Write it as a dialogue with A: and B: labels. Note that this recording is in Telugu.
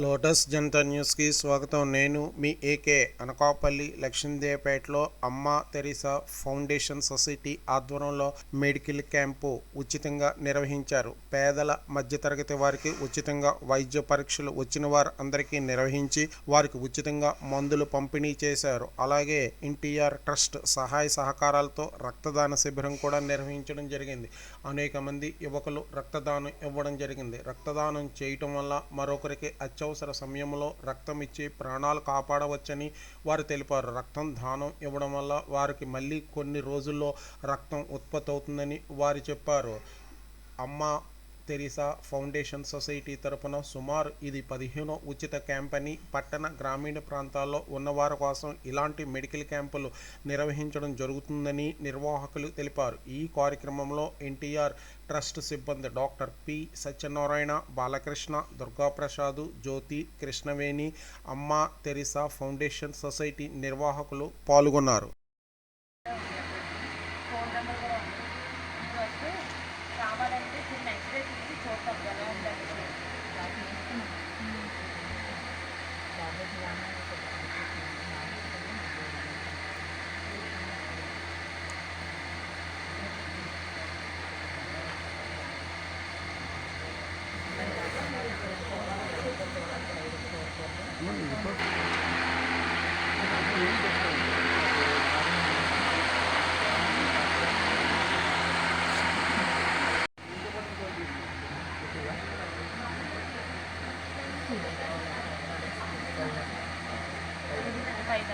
A: లోటస్ జనతా న్యూస్కి స్వాగతం. నేను మీ ఏకే అనకాపల్లి లక్ష్మీదేవపేటలో అమ్మ తెరిసా ఫౌండేషన్ సొసైటీ ఆధ్వర్యంలో మెడికల్ క్యాంపు ఉచితంగా నిర్వహించారు. పేదల మధ్యతరగతి వారికి ఉచితంగా వైద్య పరీక్షలు వచ్చిన వారు అందరికీ నిర్వహించి వారికి ఉచితంగా మందులు పంపిణీ చేశారు. అలాగే ఎన్టీఆర్ ట్రస్ట్ సహాయ సహకారాలతో రక్తదాన శిబిరం కూడా నిర్వహించడం జరిగింది. అనేక మంది యువకులు రక్తదానం ఇవ్వడం జరిగింది. రక్తదానం చేయటం వల్ల మరొకరికి అత్యవసర సమయంలో రక్తం ఇచ్చి ప్రాణాలు కాపాడవచ్చని వారు తెలిపారు. రక్తం దానం ఇవ్వడం వల్ల వారికి మళ్ళీ కొన్ని రోజుల్లో రక్తం ఉత్పత్తి అవుతుందని వారు చెప్పారు. అమ్మ తెరీసా ఫౌండేషన్ సొసైటీ తరపున సుమారు ఇది పదిహేనో ఉచిత క్యాంప్ అని పట్టణ గ్రామీణ ప్రాంతాల్లో ఉన్నవారి కోసం ఇలాంటి మెడికల్ క్యాంపులు నిర్వహించడం జరుగుతుందని నిర్వాహకులు తెలిపారు. ఈ కార్యక్రమంలో ఎన్టీఆర్ ట్రస్ట్ సిబ్బంది డాక్టర్ పి సత్యనారాయణ బాలకృష్ణ దుర్గాప్రసాద్ జ్యోతి కృష్ణవేణి అమ్మ తెరిసా ఫౌండేషన్ సొసైటీ నిర్వాహకులు పాల్గొన్నారు.
B: కావాలంటే చిన్న ఎక్స్రే తీసి చూస్తాం ఎలా ఉందని Bye-bye